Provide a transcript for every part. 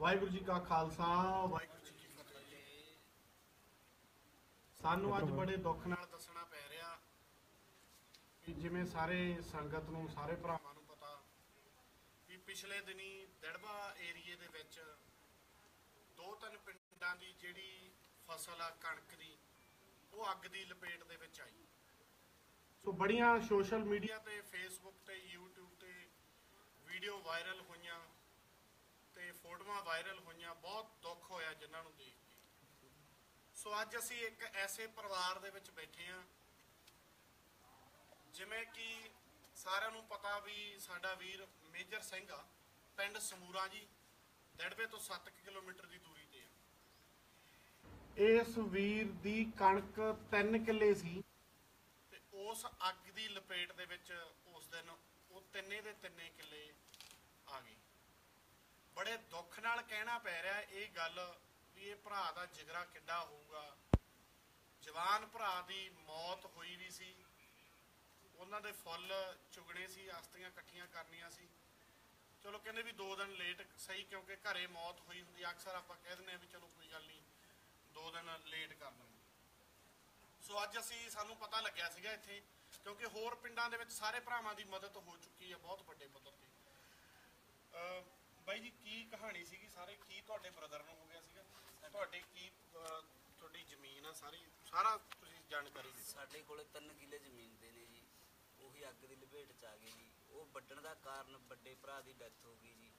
ਵਾਹਿਗੁਰੂ ਜੀ ਕਾ ਖਾਲਸਾ, ਵਾਹਿਗੁਰੂ ਜੀ ਕੀ ਫਤਿਹ ਸਾਨੂੰ ਅੱਜ ਬੜੇ ਦੁੱਖ ਨਾਲ ਦੱਸਣਾ ਪੈ ਰਿਹਾ ਕਿ ਜਿਵੇਂ ਸਾਰੇ ਸੰਗਤ ਨੂੰ, ਸਾਰੇ ਭਰਾਵਾਂ ਨੂੰ ਪਤਾ ਕਿ ਪਿਛਲੇ ਦਿਨੀ ਦੜਵਾ ਏਰੀਏ ਦੇ ਵਿੱਚ ਦੋ ਤਿੰਨ ਪਿੰਡਾਂ ਦੀ ਜਿਹੜੀ ਫਸਲ ਆ, ਕਣਕ ਦੀ, ਉਹ ਅੱਗ ਦੀ ਲਪੇਟ ਦੇ ਵਿੱਚ ਆਈ। ਸੋ ਬੜੀਆਂ ਸੋਸ਼ਲ ਮੀਡੀਆ ਤੇ, ਫੇਸਬੁੱਕ ਤੇ, YouTube ਤੇ ਵੀਡੀਓ ਵਾਇਰਲ ਹੋਈਆਂ। ਫੋਟੋਆਂ ਵਾਇਰਲ ਹੋਈਆਂ ਬਹੁਤ ਦੁੱਖ ਹੋਇਆ ਜਿਨ੍ਹਾਂ ਨੂੰ ਦੇਖ ਕੇ। ਸੋ ਅੱਜ ਅਸੀਂ ਇੱਕ ਐਸੇ ਪਰਿਵਾਰ ਦੇ ਵਿੱਚ ਬੈਠੇ ਹਾਂ ਜਿਵੇਂ ਕਿ ਸਾਰਿਆਂ ਨੂੰ ਪਤਾ ਵੀ ਸਾਡਾ ਵੀਰ ਮੇਜਰ ਸਿੰਘ ਆ ਪਿੰਡ ਸਮੂਰਾ ਜੀ ਦੜਬੇ ਤੋਂ 7 ਕਿਲੋਮੀਟਰ ਦੀ ਦੂਰੀ ਤੇ ਆ। ਇਸ ਵੀਰ ਦੀ ਕਣਕ 3 ਕਿੱਲੇ ਸੀ। ਤੇ ਉਸ ਅੱਗ ਦੀ ਲਪੇਟ ਦੇ ਵਿੱਚ ਉਸ ਦਿਨ ਉਹ ਤਿੰਨੇ ਦੇ ਤਿੰਨੇ ਕਿੱਲੇ ਆ ਗਏ ਬੜੇ ਦੁੱਖ ਨਾਲ ਕਹਿਣਾ ਪੈ ਰਿਹਾ ਇਹ ਗੱਲ ਵੀ ਇਹ ਭਰਾ ਦਾ ਜਿਗਰਾ ਕਿੱਡਾ ਹੋਊਗਾ। ਜਵਾਨ ਭਰਾ ਦੀ ਮੌਤ ਹੋਈ ਵੀ ਸੀ। ਉਹਨਾਂ ਦੇ ਫੁੱਲ ਚੁਗਣੇ ਸੀ, ਆਸਤੀਆਂ ਇਕੱਠੀਆਂ ਕਰਨੀਆਂ ਸੀ। ਚਲੋ ਕਹਿੰਦੇ ਵੀ 2 ਦਿਨ ਲੇਟ ਸਹੀ ਕਿਉਂਕਿ ਘਰੇ ਮੌਤ ਹੋਈ ਹੁੰਦੀ ਆ। ਅਕਸਰ ਆਪਾਂ ਕਹਿ ਦਿੰਦੇ ਆ ਵੀ ਚਲੋ ਕੋਈ ਗੱਲ ਨਹੀਂ 2 ਦਿਨ ਲੇਟ ਕਰ ਦਾਂਗੇ ਸੋ ਅੱਜ ਅਸੀਂ, ਸਾਨੂੰ ਪਤਾ ਲੱਗਿਆ ਸੀਗਾ ਇੱਥੇ, ਕਿਉਂਕਿ ਹੋਰ ਪਿੰਡਾਂ ਦੇ ਵਿੱਚ ਸਾਰੇ ਭਰਾਵਾਂ ਦੀ ਮਦਦ ਹੋ ਚੁੱਕੀ ਹੈ ਬਹੁਤ ਵੱਡੇ ਪੱਧਰ ਤੇ ਅਹ ਬਾਈ ਜੀ ਕੀ ਕਹਾਣੀ ਸੀਗੀ ਸਾਰੇ? ਕੀ ਤੁਹਾਡੇ ਬ੍ਰਦਰ ਨੂੰ ਹੋ ਗਿਆ ਸੀਗਾ? ਤੁਹਾਡੇ ਕੀ ਅਹ, ਤੁਹਾਡੀ ਜ਼ਮੀਨ ਆ ਸਾਰੀ? ਸਾਰਾ ਤੁਸੀਂ ਜਾਣਕਾਰੀ ਦਿਓ ਸਾਡੇ ਕੋਲੇ 3 ਕਿੱਲੇ ਜ਼ਮੀਨ ਦੇ ਨੇ ਜੀ। ਉਹੀ ਅੱਗ ਦੀ ਲਪੇਟ ਚ ਆ ਗਏ ਜੀ। ਉਹ ਵੱਢਣ ਦਾ ਕਾਰਨ ਵੱਡੇ ਭਰਾ ਦੀ ਡੈਥ ਹੋ ਗਈ ਜੀ।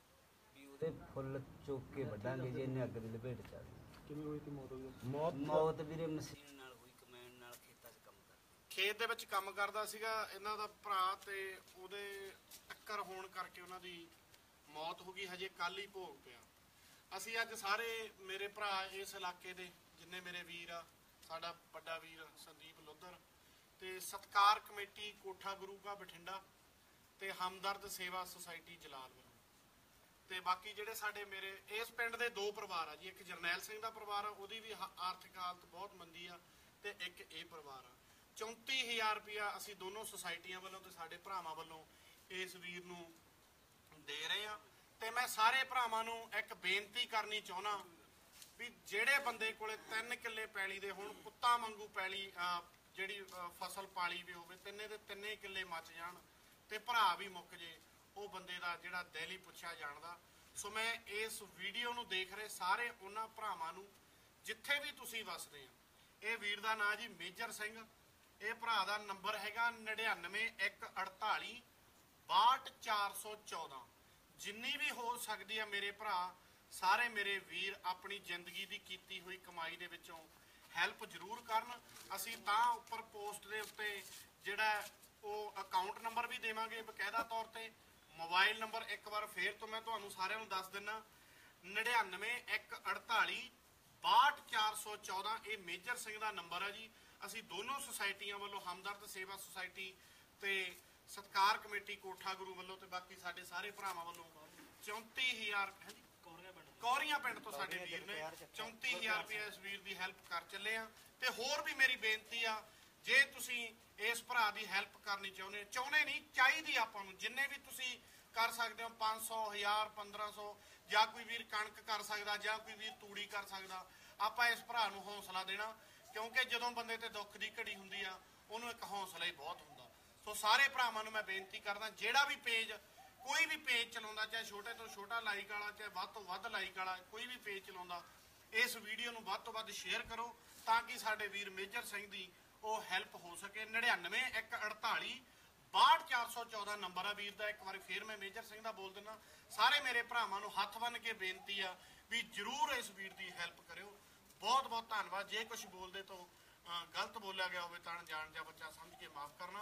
ਵੀ ਉਹਦੇ ਫੁੱਲ ਚੁੱਕ ਕੇ ਵੱਢਾਂਗੇ ਜੀ ਇਹਨੇ ਅੱਗ ਦੀ ਲਪੇਟ ਚ ਆ ਗਈ। ਕਿਵੇਂ ਹੋਈ ਤੀ ਮੌਤ ਉਹਦੀ ਮੌਤ ਮੌਤ ਵੀਰੇ ਮਸ਼ੀਨ ਨਾਲ ਹੋਈ ਕਮੈਨ ਨਾਲ ਖੇਤਾਂ 'ਚ ਕੰਮ ਕਰਦਾ। ਖੇਤ ਦੇ ਵਿੱਚ ਕੰਮ ਕਰਦਾ ਸੀਗਾ। ਇਹਨਾਂ ਦਾ ਭਰਾ ਤੇ ਉਹਦੇ ਟੱਕਰ ਹੋਣ ਕਰਕੇ ਉਹਨਾਂ ਦੀ ਮੌਤ ਹੋ ਗਈ, ਹਜੇ ਕੱਲ ਹੀ ਭੋਗ ਪਿਆ। ਅਸੀਂ ਅੱਜ ਸਾਰੇ ਮੇਰੇ ਭਰਾ ਇਸ ਇਲਾਕੇ ਦੇ, ਜਿੰਨੇ ਮੇਰੇ ਵੀਰ ਆ, ਸਾਡਾ ਵੱਡਾ ਵੀਰ ਸੰਦੀਪ ਲੋਧਰ ਤੇ ਸਤਕਾਰ ਕਮੇਟੀ ਕੋਠਾ ਗੁਰੂ ਕਾ ਬਠਿੰਡਾ ਤੇ ਹਮਦਰਦ ਸੇਵਾ ਸੁਸਾਇਟੀ ਜਲਾਲ ਤੇ ਬਾਕੀ ਜਿਹੜੇ ਸਾਡੇ ਮੇਰੇ, ਇਸ ਪਿੰਡ ਦੇ ਦੋ ਪਰਿਵਾਰ ਆ ਜੀ, ਇੱਕ ਜਰਨੈਲ ਸਿੰਘ ਦਾ ਪਰਿਵਾਰ ਆ, ਉਹਦੀ ਵੀ ਆਰਥਿਕ ਹਾਲਤ ਬਹੁਤ ਮੰਦੀ ਆ ਤੇ ਇੱਕ ਇਹ ਪਰਿਵਾਰ ਆ। 34000 ਰੁਪਇਆ ਅਸੀਂ ਦੋਨੋਂ ਸੁਸਾਇਟੀਆਂ ਵੱਲੋਂ ਤੇ ਸਾਡੇ ਭਰਾਵਾਂ ਵੱਲੋਂ ਇਸ ਵੀਰ ਨੂੰ ਦੇ ਰਹੇ ਆ ਤੇ ਮੈਂ ਸਾਰੇ ਭਰਾਵਾਂ ਨੂੰ ਇੱਕ ਬੇਨਤੀ ਕਰਨੀ ਚਾਹੁੰਦਾ ਵੀ ਜਿਹੜੇ ਬੰਦੇ ਕੋਲੇ 3 ਕਿੱਲੇ ਪੈਲੀ ਦੇ ਹੁਣ ਪੁੱਤਾਂ ਵਾਂਗੂ ਪੈਲੀ ਜਿਹੜੀ ਫਸਲ ਪਾਲੀ ਵੀ ਹੋਵੇ, ਤਿੰਨੇ ਦੇ ਤਿੰਨੇ ਕਿੱਲੇ ਮੱਚ ਜਾਣ ਤੇ ਭਰਾ ਵੀ ਮੁੱਕ ਜੇ, ਉਹ ਬੰਦੇ ਦਾ ਜਿਹੜਾ ਦਿਲ ਹੀ ਪੁੱਛਿਆ ਜਾਣਦਾ। ਸੋ ਮੈਂ ਇਸ ਵੀਡੀਓ ਨੂੰ ਦੇਖ ਰਹੇ ਸਾਰੇ ਉਹਨਾਂ ਭਰਾਵਾਂ ਨੂੰ, ਜਿੱਥੇ ਵੀ ਤੁਸੀਂ ਵਸਦੇ ਆ ਇਹ ਵੀਰ ਦਾ ਨਾਂ ਜੀ ਮੇਜਰ ਸਿੰਘ, ਇਹ ਭਰਾ ਦਾ ਨੰਬਰ ਹੈਗਾ 99148 62414 ਜਿੰਨੀ ਵੀ ਹੋ ਸਕਦੀ ਆ ਮੇਰੇ ਭਰਾ, ਸਾਰੇ ਮੇਰੇ ਵੀਰ ਆਪਣੀ ਜ਼ਿੰਦਗੀ ਦੀ ਕੀਤੀ ਹੋਈ ਕਮਾਈ ਦੇ ਵਿੱਚੋਂ ਹੈਲਪ ਜ਼ਰੂਰ ਕਰਨ। ਅਸੀਂ ਤਾਂ ਉੱਪਰ ਪੋਸਟ ਦੇ ਉੱਤੇ ਜਿਹੜਾ ਉਹ ਅਕਾਊਂਟ ਨੰਬਰ ਵੀ ਦੇਵਾਂਗੇ ਬਕਾਇਦਾ ਤੌਰ ਤੇ। ਮੋਬਾਈਲ ਨੰਬਰ ਇੱਕ ਵਾਰ ਫੇਰ ਤੋਂ ਮੈਂ ਤੁਹਾਨੂੰ ਸਾਰਿਆਂ ਨੂੰ ਦੱਸ ਦਿੰਨਾ। 99148 62414 ਇਹ ਮੇਜਰ ਸਿੰਘ ਦਾ ਨੰਬਰ ਹੈ ਜੀ। ਅਸੀਂ ਦੋਨੋਂ ਸੁਸਾਇਟੀਆਂ ਵੱਲੋਂ ਹਮਦਰਦ ਸੇਵਾ ਸੁਸਾਇਟੀ ਤੇ ਸਤਕਾਰ ਕਮੇਟੀ ਕੋਠਾ ਗੁਰੂ ਵੱਲੋਂ ਤੇ ਬਾਕੀ ਸਾਡੇ ਸਾਰੇ ਭਰਾਵਾਂ ਵੱਲੋਂ 34000 ਹੈ ਜੀ ਕੌਰੀਆਂ ਪਿੰਡ ਤੋਂ। ਸਾਡੇ ਵੀਰ ਨੇ 34000 ਰੁਪਏ ਇਸ ਵੀਰ ਦੀ ਹੈਲਪ ਕਰ ਚੱਲੇ ਆ ਤੇ ਹੋਰ ਵੀ ਮੇਰੀ ਬੇਨਤੀ ਆ ਜੇ ਤੁਸੀਂ ਇਸ ਭਰਾ ਦੀ ਹੈਲਪ ਕਰਨੀ ਚਾਹੁੰਦੇ ਚਾਹੁੰਦੇ ਨਹੀਂ ਚਾਹੀਦੀ ਆਪਾਂ ਨੂੰ। ਜਿੰਨੇ ਵੀ ਤੁਸੀਂ ਕਰ ਸਕਦੇ ਹੋ 500 1000 1500 ਜਾਂ ਕੋਈ ਵੀਰ ਕਣਕ ਕਰ ਸਕਦਾ ਜਾਂ ਕੋਈ ਵੀਰ ਤੂੜੀ ਕਰ ਸਕਦਾ ਆਪਾਂ ਇਸ ਭਰਾ ਨੂੰ ਹੌਸਲਾ ਦੇਣਾ ਕਿਉਂਕਿ ਜਦੋਂ ਬੰਦੇ ਤੇ ਦੁੱਖ ਦੀ ਘੜੀ ਹੁੰਦੀ ਆ ਉਹਨੂੰ ਇੱਕ ਹੌਸਲਾ ਹੀ ਬਹੁਤ ਹੁੰਦਾ। ਸੋ ਸਾਰੇ ਭਰਾਵਾਂ ਨੂੰ ਮੈਂ ਬੇਨਤੀ ਕਰਦਾ, ਜਿਹੜਾ ਵੀ ਪੇਜ ਕੋਈ ਵੀ ਪੇਜ ਚਲਾਉਂਦਾ, ਚਾਹੇ ਛੋਟੇ ਤੋਂ ਛੋਟਾ ਲਾਈਕ ਵਾਲਾ, ਚਾਹੇ ਵੱਧ ਤੋਂ ਵੱਧ ਲਾਈਕ ਵਾਲਾ, ਕੋਈ ਵੀ ਪੇਜ ਚਲਾਉਂਦਾ, ਇਸ ਵੀਡੀਓ ਨੂੰ ਵੱਧ ਤੋਂ ਵੱਧ ਸ਼ੇਅਰ ਕਰੋ ਤਾਂ ਕਿ ਸਾਡੇ ਵੀਰ ਮੇਜਰ ਸਿੰਘ ਦੀ ਉਹ ਹੈਲਪ ਹੋ ਸਕੇ। 99148 62414 ਨੰਬਰ ਆ ਵੀਰ ਦਾ। ਇੱਕ ਵਾਰੀ ਫੇਰ ਮੈਂ ਮੇਜਰ ਸਿੰਘ ਦਾ ਬੋਲ ਦਿੰਦਾ ਸਾਰੇ ਮੇਰੇ ਭਰਾਵਾਂ ਨੂੰ ਹੱਥ ਬੰਨ ਕੇ ਬੇਨਤੀ ਆ ਵੀ ਜਰੂਰ ਇਸ ਵੀਰ ਦੀ ਹੈਲਪ ਕਰਿਓ। ਬਹੁਤ ਬਹੁਤ ਧੰਨਵਾਦ। ਜੇ ਕੁਝ ਬੋਲਦੇ ਤੋਂ ਗਲਤ ਬੋਲਿਆ ਗਿਆ ਹੋਵੇ ਤਾਂ ਜਾਣ ਜਾਂ ਬੱਚਾ ਸਮਝ ਕੇ ਮਾਫ ਕਰਨਾ।